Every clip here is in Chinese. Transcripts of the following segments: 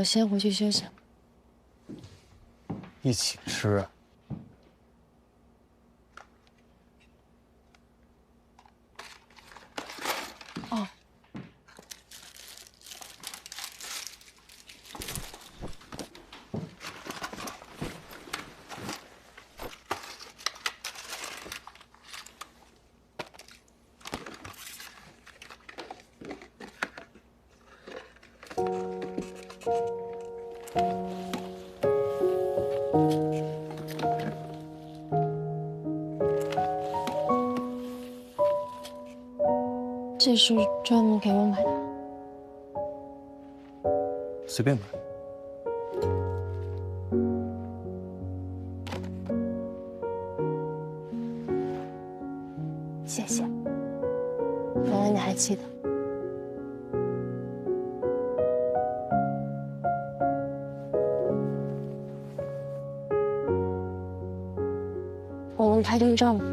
我先回去休息。一起吃。这是专门给我买的，随便买。谢谢。原来你还记得。我们拍张照吗？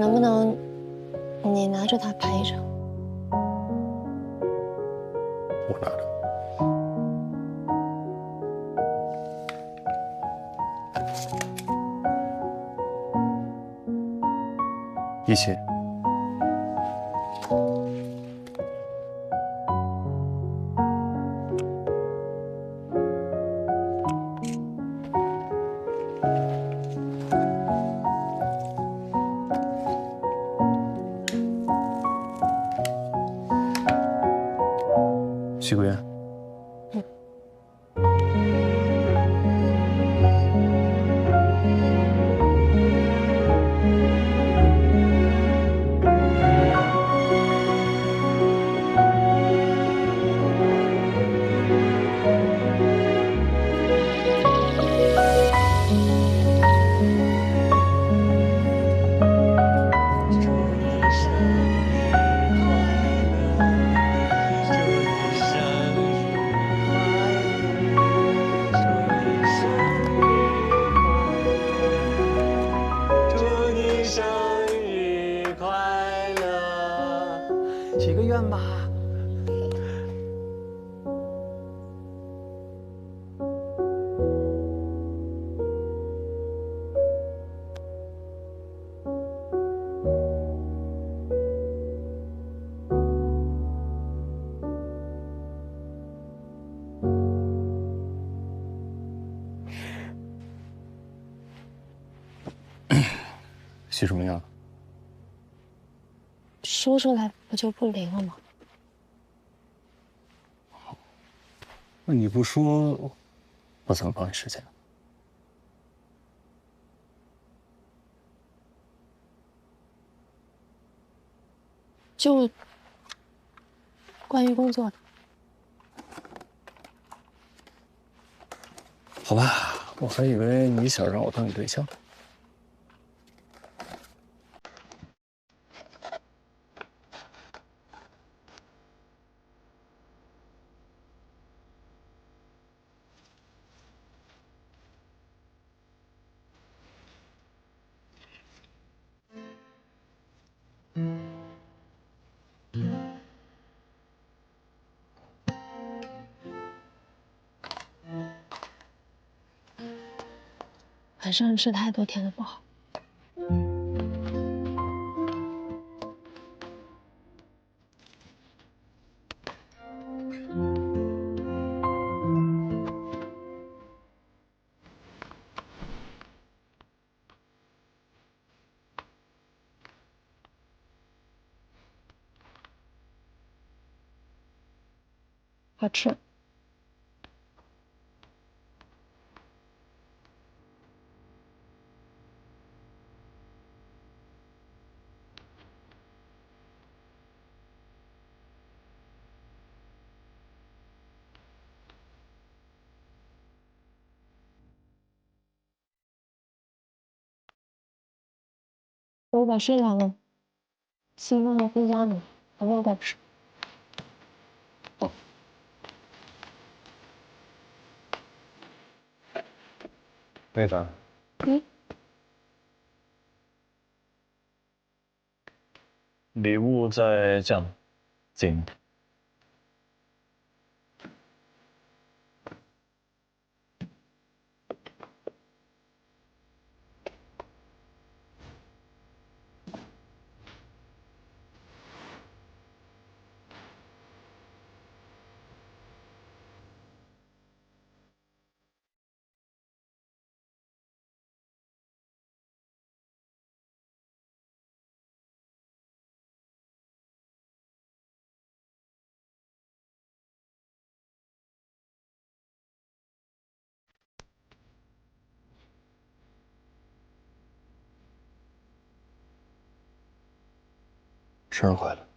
能不能你拿着它拍一张？许个愿。许什么愿？说出来不就不灵了吗？好那你不说，我怎么帮你实现？就关于工作的。好吧，我还以为你想让我当你对象。晚上吃太多甜的不好。好吃。我把睡着了，亲妈回家呢，还没有把睡。妹子，嗯，礼物在这样，请。生日快乐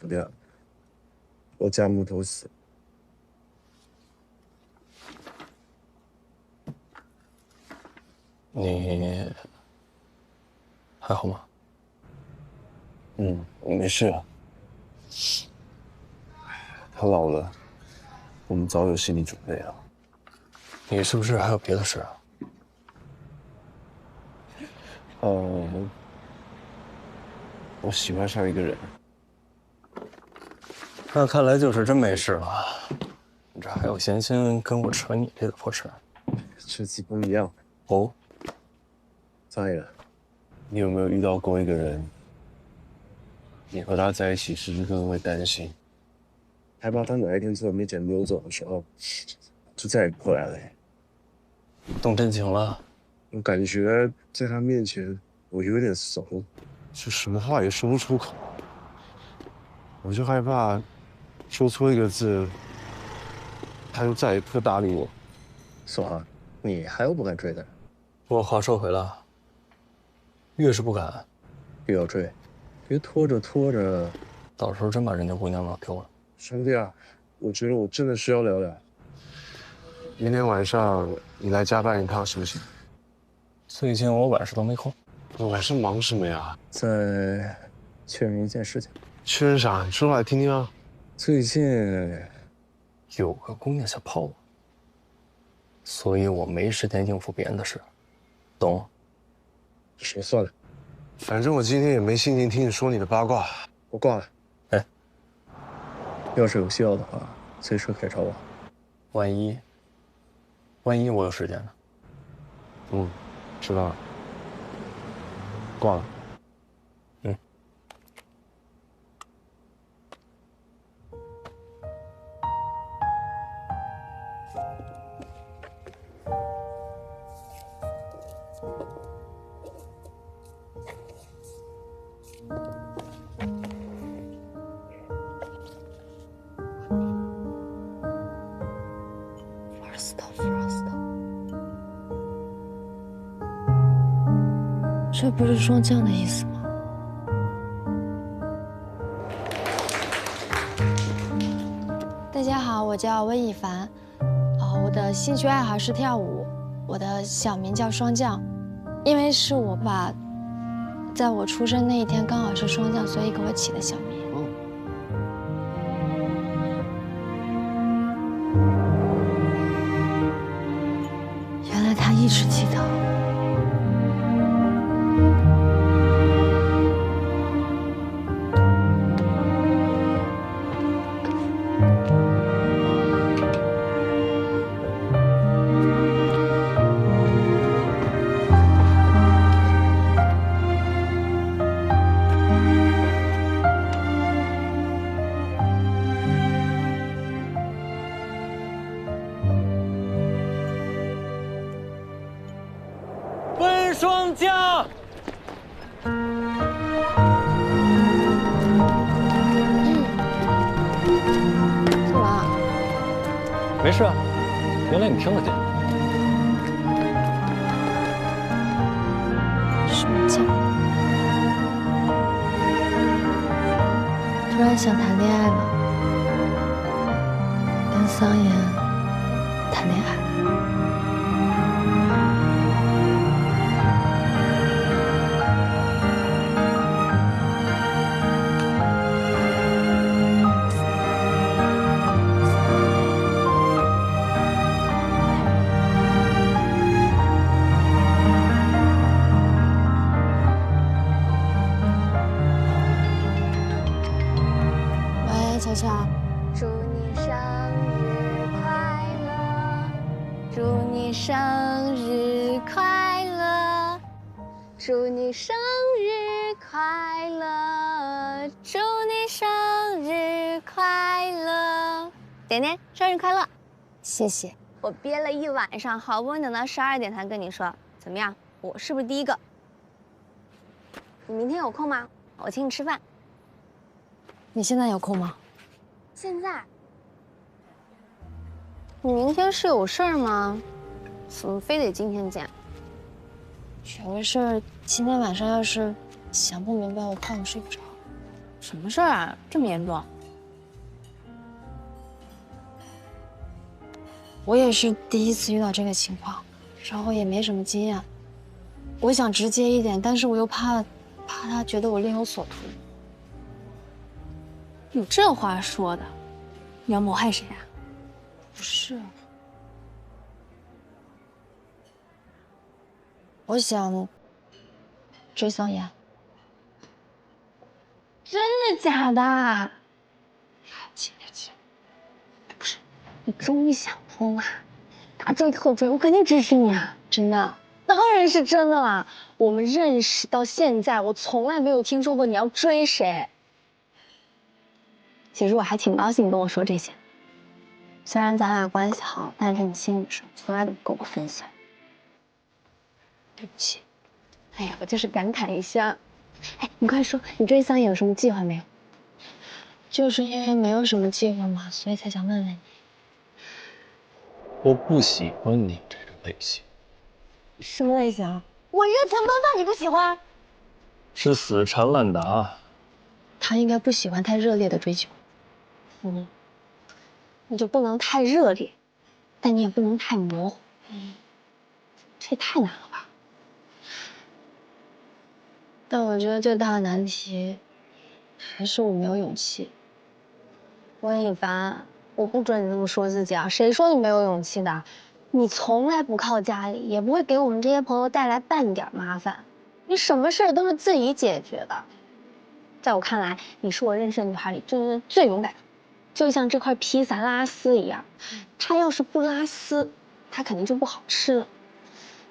是的，我家木头死。你还好吗？嗯，没事。他老了，我们早有心理准备了。你是不是还有别的事啊？呃，我喜欢上一个人。那看来就是真没事了。你这还有闲心跟我扯你这个破事儿？这次不一样。哦，再了，你有没有遇到过一个人？你和他在一起时时刻刻会担心，害怕他哪一天从我面前溜走的时候，就再也不回来了。动真情了？我感觉在他面前，我有点怂，就什么话也说不出口。我就害怕说错一个字，他就再也不搭理我。宋航，你还有不敢追的？不过话说回来，越是不敢，越要追，别拖着拖着，到时候真把人家姑娘给我了。兄弟啊，我觉得我真的需要聊聊。明天晚上你来加班一趟行不行？最近我晚上都没空。我晚上忙什么呀？在确认一件事情。确认啥？你说来听听啊。最近有个姑娘想泡我，所以我没时间应付别人的事，懂？谁，算了，反正我今天也没心情听你说你的八卦，我挂了。哎，要是有需要的话，随时可以找我。万一，万一我有时间呢？嗯，知道了，挂了。是霜降的意思吗？大家好，我叫温以凡，啊，我的兴趣爱好是跳舞，我的小名叫霜降，因为是我爸在我出生那一天刚好是霜降，所以给我起的小名。原来他一直记得。想谈恋爱了，跟桑延谈恋爱。祝你生日快乐，祝你生日快乐。点点，生日快乐！谢谢。我憋了一晚上，好不容易等到十二点才跟你说，怎么样？我是不是第一个？你明天有空吗？我请你吃饭。你现在有空吗？现在？你明天是有事儿吗？怎么非得今天见？有个事儿，今天晚上要是想不明白，我怕我睡不着。什么事儿啊？这么严重？我也是第一次遇到这个情况，然后也没什么经验。我想直接一点，但是我又怕，怕他觉得我另有所图。有这话说的？你要谋害谁啊？不是，我想追桑岩。真的假的？姐姐，不是，你终于想通了，大追特追，我肯定支持你啊！真的？当然是真的啦！我们认识到现在，我从来没有听说过你要追谁。其实我还挺高兴你跟我说这些，虽然咱俩关系好，但是你心里的事从来都不跟我分享。对不起。哎呀，我就是感慨一下。哎，你快说，你追桑野有什么计划没有？就是因为没有什么计划嘛，所以才想问问你。我不喜欢你这种类型，什么类型？我热情奔放，你不喜欢？是死缠烂打。他应该不喜欢太热烈的追求。嗯，你就不能太热烈，但你也不能太模糊。嗯，这也太难了吧？但我觉得最大的难题还是我没有勇气。温以凡，我不准你这么说自己啊！谁说你没有勇气的？你从来不靠家里，也不会给我们这些朋友带来半点麻烦。你什么事儿都是自己解决的。在我看来，你是我认识的女孩里真的最勇敢的。就像这块披萨拉丝一样，它要是不拉丝，它肯定就不好吃了。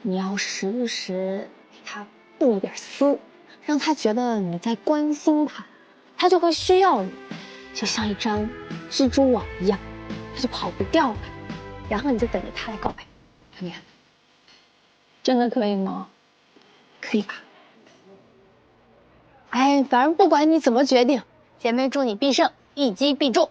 你要时不时给它布一点丝，让他觉得你在关心他，他就会需要你，就像一张蜘蛛网一样，他就跑不掉了。然后你就等着他来告白，怎么样？真的可以吗？可以吧？哎，反正不管你怎么决定，姐妹祝你必胜，一击必中。